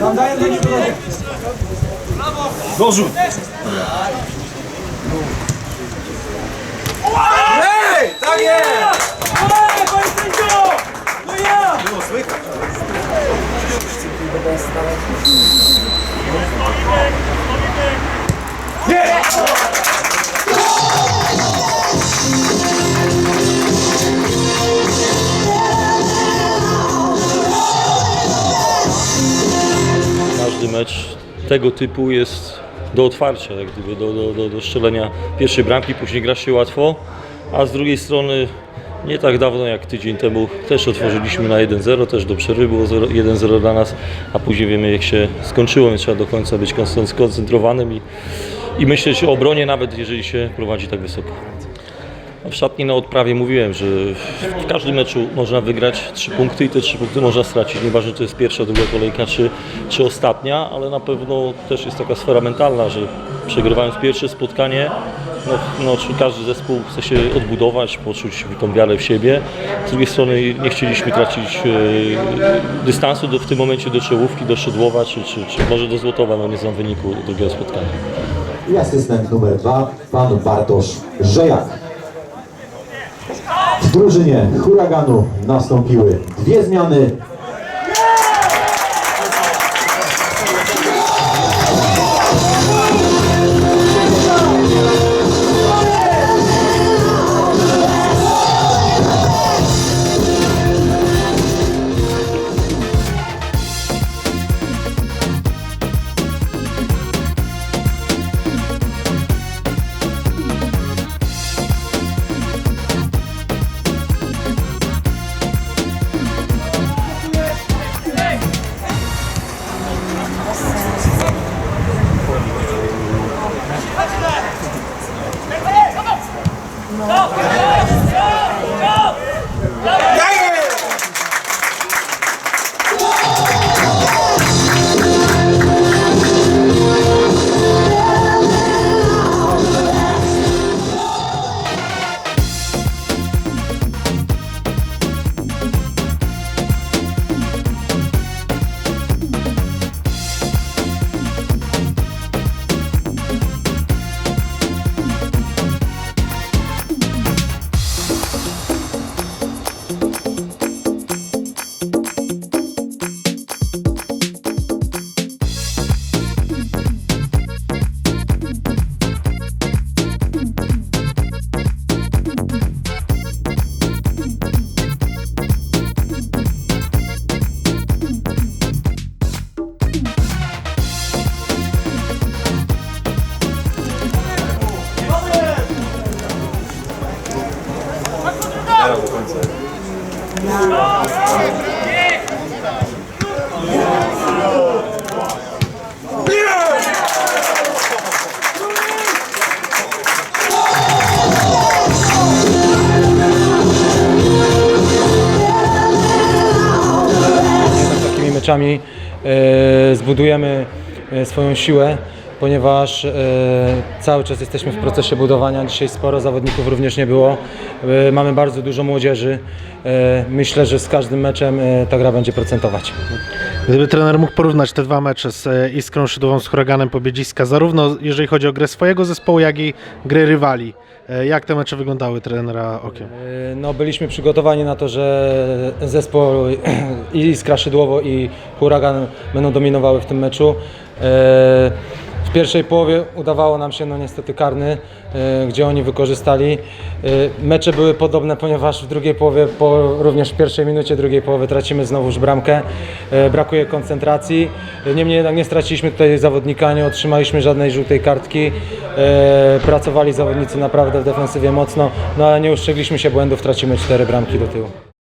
Tam daję do niego. Dorzut. Dobra. Mecz tego typu jest do otwarcia, jak gdyby, do, do, do, do strzelenia pierwszej bramki, później gra się łatwo, a z drugiej strony nie tak dawno jak tydzień temu też otworzyliśmy na 1-0, też do przerwy było 0 1-0 dla nas, a później wiemy jak się skończyło, więc trzeba do końca być kon- skoncentrowanym i, i myśleć o obronie nawet jeżeli się prowadzi tak wysoko. W szatni na odprawie mówiłem, że w każdym meczu można wygrać trzy punkty i te trzy punkty można stracić. Nieważne, czy to jest pierwsza, druga kolejka, czy, czy ostatnia, ale na pewno też jest taka sfera mentalna, że przegrywając pierwsze spotkanie, no, no, każdy zespół chce się odbudować, poczuć tą wiarę w siebie. Z drugiej strony nie chcieliśmy tracić e, dystansu do, w tym momencie do czołówki, do Szydłowa, czy, czy, czy może do Złotowa, no nie znam wyniku drugiego spotkania. I asystent numer dwa, pan Bartosz Żejak. W drużynie huraganu nastąpiły dwie zmiany. Takimi meczami e, zbudujemy e, swoją siłę, ponieważ e, cały czas jesteśmy w procesie budowania. Dzisiaj sporo zawodników również nie było. E, mamy bardzo dużo młodzieży. E, myślę, że z każdym meczem e, ta gra będzie procentować. Gdyby trener mógł porównać te dwa mecze z e, Iskrą Szydłową z Huraganem Pobiedziska, zarówno jeżeli chodzi o grę swojego zespołu, jak i gry rywali, e, jak te mecze wyglądały trenera okiem? E, No, byliśmy przygotowani na to, że zespół i Iskra Szydłowo i Huragan będą dominowały w tym meczu. E, W pierwszej połowie udawało nam się no niestety karny, e, gdzie oni wykorzystali. E, Mecze były podobne, ponieważ w drugiej połowie, po, również w pierwszej minucie drugiej połowy tracimy znowuż bramkę. E, Brakuje koncentracji. Niemniej jednak nie straciliśmy tutaj zawodnika, nie otrzymaliśmy żadnej żółtej kartki. Pracowali zawodnicy naprawdę w defensywie mocno, no ale nie ustrzegliśmy się błędów, tracimy cztery bramki do tyłu.